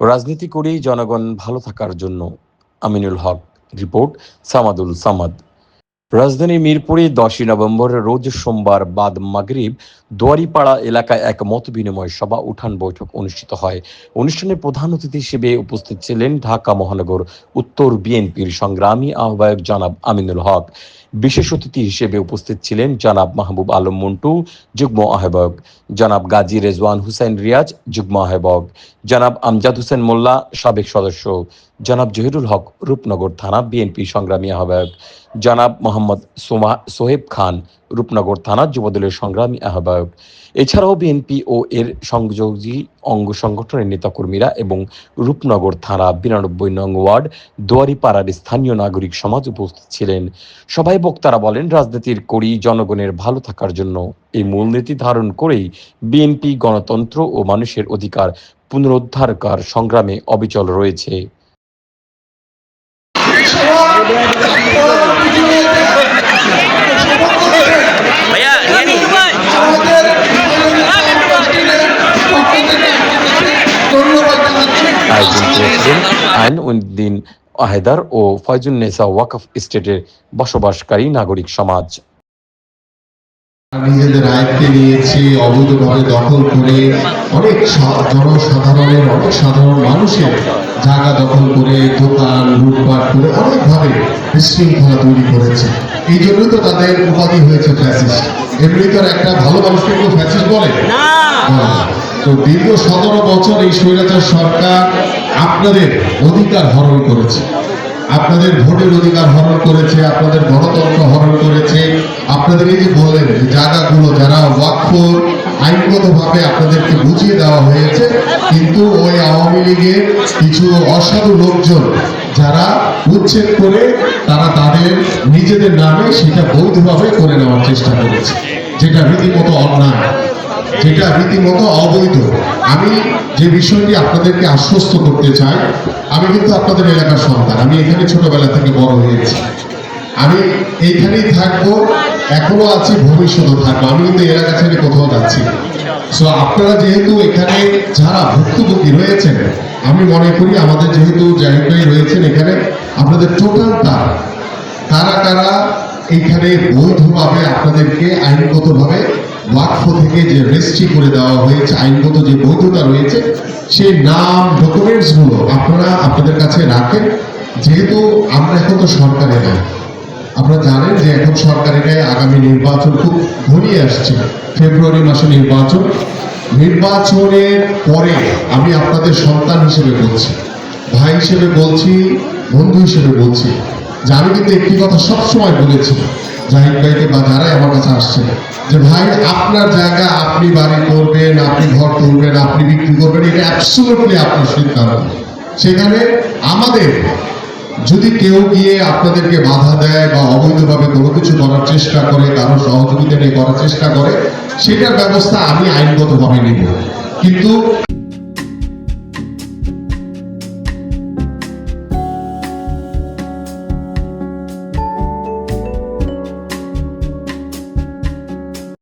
রাজনীতি করেই জনগণ ভালো থাকার জন্য আমিনুল হক রিপোর্ট সামাদুল সামাদ। রাজধানী মিরপুরে দশই নভেম্বর, রোজ সোমবার বাদ মাগরিব, দুয়ারিপাড়া এলাকায় এক মত বিনিময় সভা, উঠান বৈঠক অনুষ্ঠিত হয়। অনুষ্ঠানে প্রধান অতিথি হিসেবে উপস্থিত ছিলেন ঢাকা মহানগর উত্তর বিএনপির সংগ্রামী আহ্বায়ক জনাব আমিনুল হক। বিশেষ অতিথি হিসেবে উপস্থিত ছিলেন জনাব মাহবুব আলম মন্টু, যুগ্ম আহ্বায়ক। জনাব গাজী রেজওয়ান হুসেন রিয়াজ, যুগ্ম আহ্বায়ক। জনাব আমজাদ হোসেন মোল্লা, সাবেক সদস্য। জনাব জহিরুল হক, রূপনগর থানা বিএনপি সংগ্রামী আহ্বায়ক। জনাব মোহাম্মদ সোমা, সোহেব খান, রূপনগর থানা যুবদলের সংগ্রামী আহ্বায়ক। এছাড়াও বিএনপি ও এর সংযোগী অঙ্গ সংগঠনের নেতাকর্মীরা এবং রূপনগর থানা বিরানব্বই নং ওয়ার্ড, দুয়ারিপাড়ার স্থানীয় নাগরিক সমাজ উপস্থিত ছিলেন। সবাই বক্তারা বলেন, রাজনীতির করি জনগণের ভালো থাকার জন্য এই মূলনীতি ধারণ করেই বিএনপি গণতন্ত্র ও মানুষের অধিকার পুনরুদ্ধারকার সংগ্রামে অবিচল রয়েছে। আইন উদ্দিন আহেদার ও ফয়জুন্নেসা ওয়াকফ স্টেটের বসবাসকারী নাগরিক সমাজ। নিজেদের আয়ত্তে নিয়েছে অবৈধভাবে দখল করে অনেক জনসাধারণের অনেক সাধারণ মানুষের জায়গা দখল করে দোকান লুটপাট করে অনেকভাবে বিশৃঙ্খলা তৈরি করেছে। এই জন্যই তো তাদের উপাধি হয়েছে ফ্যাসিস্ট এমনি তো একটা ভালো মানুষকে কেউ ফ্যাসিস্ট বলে। তো দীর্ঘ সতেরো বছর এই স্বৈরাচার সরকার আপনাদের অধিকার হরণ করেছে। আপনাদের ভোটের অধিকার হরণ করেছে আপনাদের গণতন্ত্র হরণ করেছে আপনাদের এই যে বললেন যে জায়গাগুলো যারা ওয়াকফ আইনগতভাবে আপনাদেরকে বুঝিয়ে দেওয়া হয়েছে, কিন্তু ওই আওয়ামী লীগের কিছু অসাধু লোকজন যারা উচ্ছেদ করে, তারা তাদের নিজেদের নামে সেটা বৈধভাবে করে নেওয়ার চেষ্টা করেছে, যেটা রীতিমতো অন্যায়, যেটা রীতিমতো অবৈধ। আমি যে বিষয়টি আপনাদেরকে আশ্বস্ত করতে চাই, আমি কিন্তু আপনাদের এলাকার সন্তান, আমি এখানে ছোটবেলা থেকে বড় হয়েছি। আমি এইখানেই থাকব, এখনও আছি ভবিষ্যতে থাকব। আমি কিন্তু এলাকা ছেড়ে কোথাও যাচ্ছি সো আপনারা যেহেতু এখানে যারা ভুক্তভোগী রয়েছেন, আমি মনে করি আমাদের যেহেতু ভাই রয়েছেন এখানে, আপনাদের টোটাল তারা। কারা কারা? এইখানে বৈধভাবে আপনাদেরকে আইনগতভাবে ওয়াকফ থেকে যে রেজিস্ট্রি করে দেওয়া হয়েছে, আইনগত যে বৈধতা রয়েছে, সেই নাম ডকুমেন্টসগুলো আপনারা আপনাদের কাছে রাখেন। যেহেতু আমরা এখন তো সরকারে নাই। আপনারা জানেন যে এখন সরকারি গায়ে আগামী নির্বাচন খুব ঘনিয়ে আসছে। ফেব্রুয়ারি মাসে নির্বাচন। নির্বাচনের পরে আমি আপনাদের সন্তান হিসেবে বলছি, ভাই হিসেবে বলছি, বন্ধু হিসেবে বলছি। যে আমি কিন্তু একটি কথা সবসময় বলেছি, জাহিদ ভাইকে বা যারাই আমার কাছে আসছে, যে ভাই আপনার জায়গা আপনি বাড়ি করবেন, আপনি ঘর করবেন আপনি বিক্রি করবেন, এটা অ্যাবসোলুটলি আপনার সিদ্ধান্ত। সেখানে আমাদের যদি কেউ গিয়ে আপনাদেরকে বাধা দেয় বা অবৈধভাবে কোনো কিছু করার চেষ্টা করে, কারও সহযোগিতা নিয়ে করার চেষ্টা করে, সেটার ব্যবস্থা আমি আইনগতভাবে নিব। কিন্তু